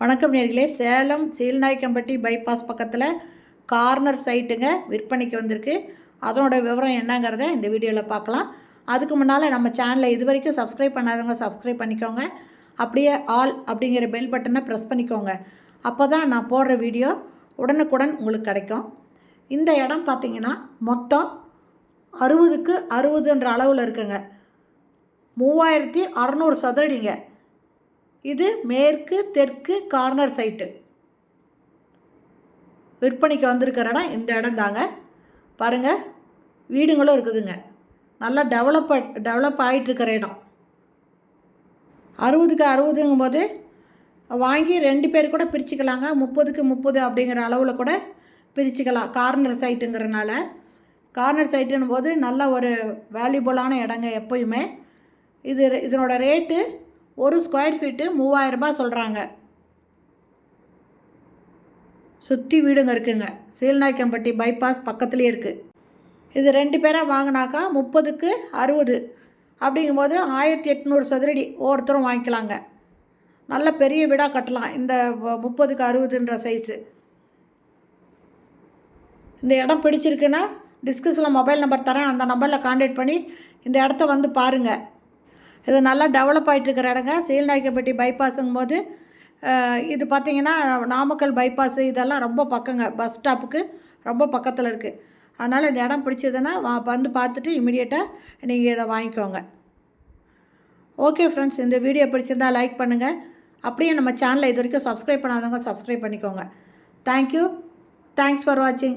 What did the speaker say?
வணக்கம் நேர்களே. சேலம் சீல்நாயக்கம்பட்டி பைபாஸ் பக்கத்தில் கார்னர் சைட்டுங்க விற்பனைக்கு வந்திருக்கு. அதனோட விவரம் என்னங்கிறத இந்த வீடியோவில் பார்க்கலாம் அதுக்கு முன்னால் நம்ம சேனலை இது வரைக்கும் சப்ஸ்கிரைப் பண்ணாதவங்க சப்ஸ்கிரைப் பண்ணிக்கோங்க. அப்படியே ஆல் அப்படிங்கிற பெல் பட்டனை ப்ரெஸ் பண்ணிக்கோங்க. அப்போ தான் நான் போடுற வீடியோ உடனுக்குடன் உங்களுக்கு கிடைக்கும். இந்த இடம் பார்த்தீங்கன்னா மொத்தம் அறுபதுக்கு அறுபதுன்ற அளவில் இருக்குங்க. மூவாயிரத்தி அறநூறு சதுரடிங்க. இது மேற்கு தெற்கு கார்னர் சைட்டு விற்பனைக்கு வந்திருக்கிற இடம் இந்த இடம் தாங்க. பாருங்கள் வீடுங்களும் இருக்குதுங்க. நல்லா டெவலப் டெவலப் ஆகிட்டுருக்கிற இடம். அறுபதுக்கு அறுபதுங்கும் போது வாங்கி ரெண்டு பேர் கூட பிரிச்சுக்கலாங்க. முப்பதுக்கு முப்பது அப்படிங்கிற அளவில் கூட பிரிச்சுக்கலாம். கார்னர் சைட்டுங்கிறனால கார்னர் சைட்டுன்னும் போது நல்ல ஒரு வேல்யூபுளான இடங்க எப்போயுமே. இது இதனோட ரேட்டு ஒரு ஸ்கொயர் ஃபீட்டு மூவாயிரரூபா சொல்கிறாங்க சுற்றி வீடுங்க இருக்குங்க. சீல்நாய்க்கம்பட்டி பைபாஸ் பக்கத்துலேயே இருக்குது இது ரெண்டு பேராக வாங்கினாக்கா முப்பதுக்கு அறுபது. அப்படிங்கும்போது ஆயிரத்தி எட்நூறு சதுரடி ஒவ்வொருத்தரும் வாங்கிக்கலாங்க. நல்ல பெரிய வீடாக கட்டலாம். இந்த முப்பதுக்கு அறுபதுன்ற சைஸு இந்த இடம் பிடிச்சிருக்குன்னா டிஸ்கஸில் மொபைல் நம்பர் தரேன். அந்த நம்பரில் காண்டாக்ட் பண்ணி இந்த இடத்த வந்து பாருங்கள் இது நல்லா டெவலப் ஆகிட்டு இருக்கிற இடங்க சீல்நாயக்கப்பட்டி பைபாஸுங்கும் போது இது பார்த்திங்கன்னா நாமக்கல் பைபாஸ் இதெல்லாம் ரொம்ப பக்கங்க. பஸ் ஸ்டாப்புக்கு ரொம்ப பக்கத்தில் இருக்குது அதனால் இந்த இடம் பிடிச்சதுன்னா வந்து பார்த்துட்டு இமிடியேட்டாக நீங்கள் இதை வாங்கிக்கோங்க. ஓகே ஃப்ரெண்ட்ஸ் இந்த வீடியோ பிடிச்சிருந்தா லைக் பண்ணுங்கள் அப்படியே நம்ம சேனலை இது வரைக்கும் சப்ஸ்கிரைப் பண்ணாதவங்க சப்ஸ்கிரைப் பண்ணிக்கோங்க. தேங்க்யூ தேங்க்ஸ் ஃபார் வாட்சிங்